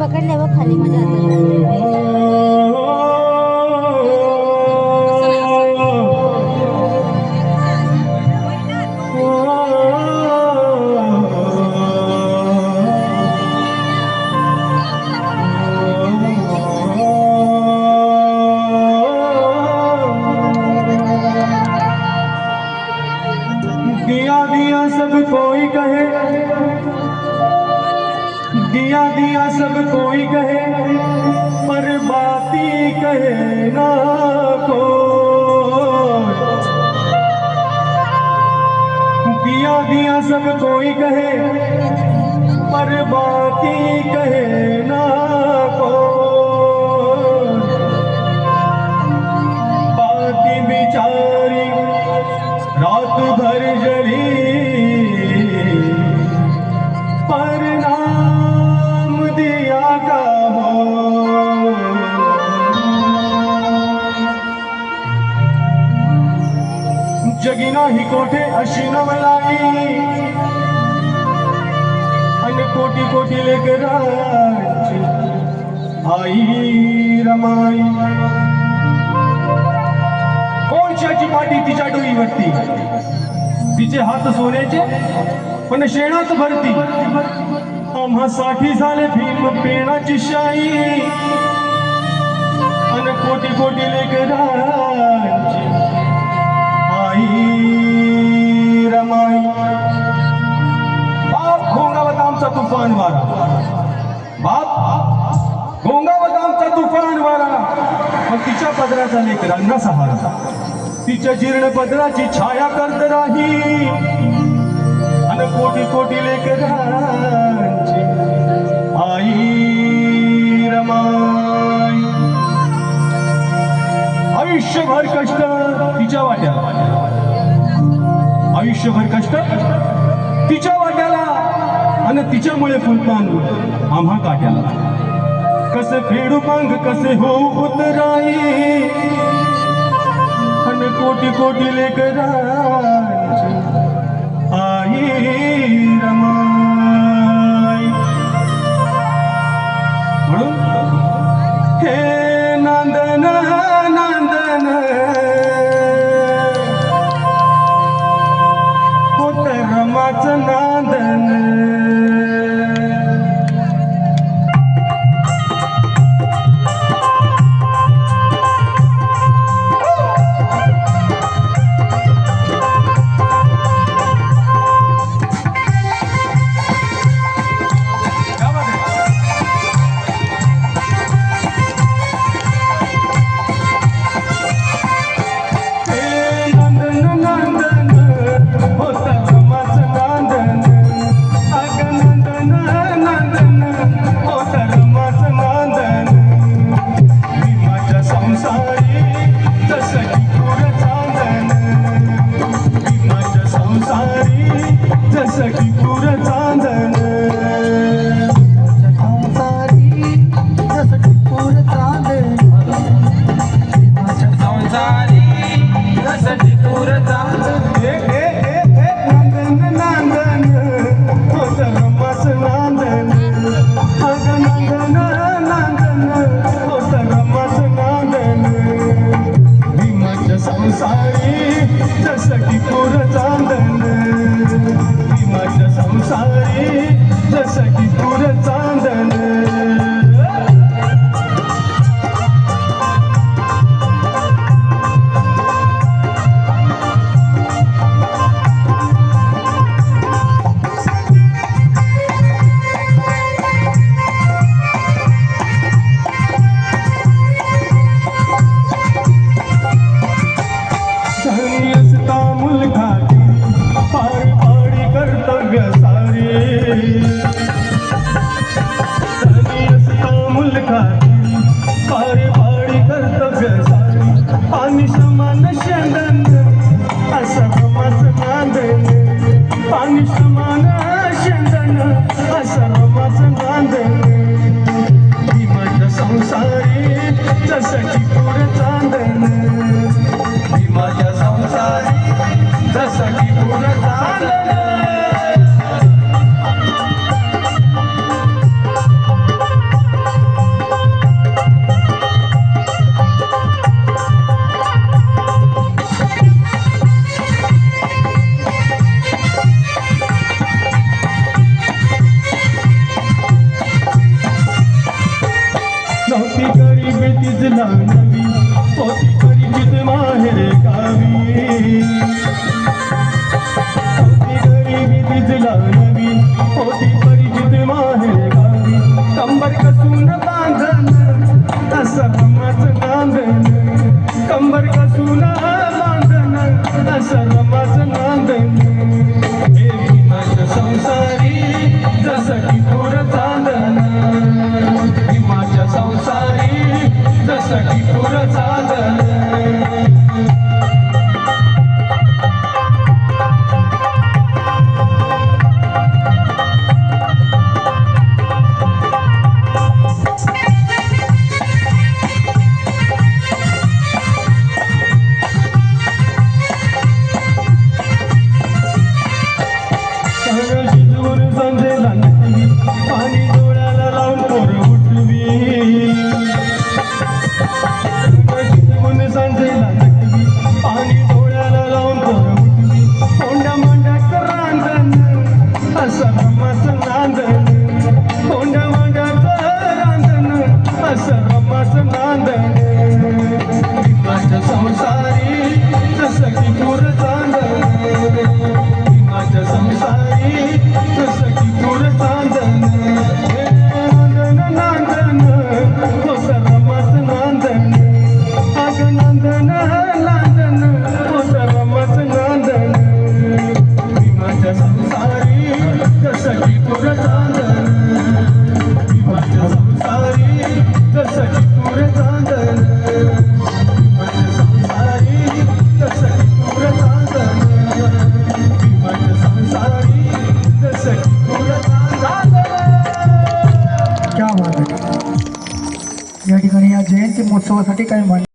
पकडले बघ खाली माझ्या हातात दिया दिया सब कोई कहे। दिया दिया सब कोई कहे, पर बाती कहे ना को दिया दिया सब कोई कहे, पर बाती कहे ना को बाती बिचारी रात भर जली जगिना ही कोठे अशी नवलाई अन कोटी कोटी लेकर आई रमाई। कोणशाची पाठी तिच्या डोईवरती तिचे हात सोन्याचे पण शेणात भरती। आम्हा साठी झाले भीम पेणाची शाई। अन कोटी कोटी लेकरांची तिच्या पदराचा लेकरांना सहारा. तिच्या जीर्ण पदराची छाया करत राही. आणि कोटी कोटी लेकरांची आई रमाई. आयुष्यभर कष्ट तिच्या वाट्याला. आयुष्यभर कष्ट तिच्या वाट्याला आणि तिच्यामुळे फुलपान आम्हा काट्याला. कसे फेडू पांग कसे हो उतराई कोटि कोटी कोटी लेकरांची Don't. Aşağılamazın kandım கருவி பொதி जसं की महोत्सवासाठी काही म्हण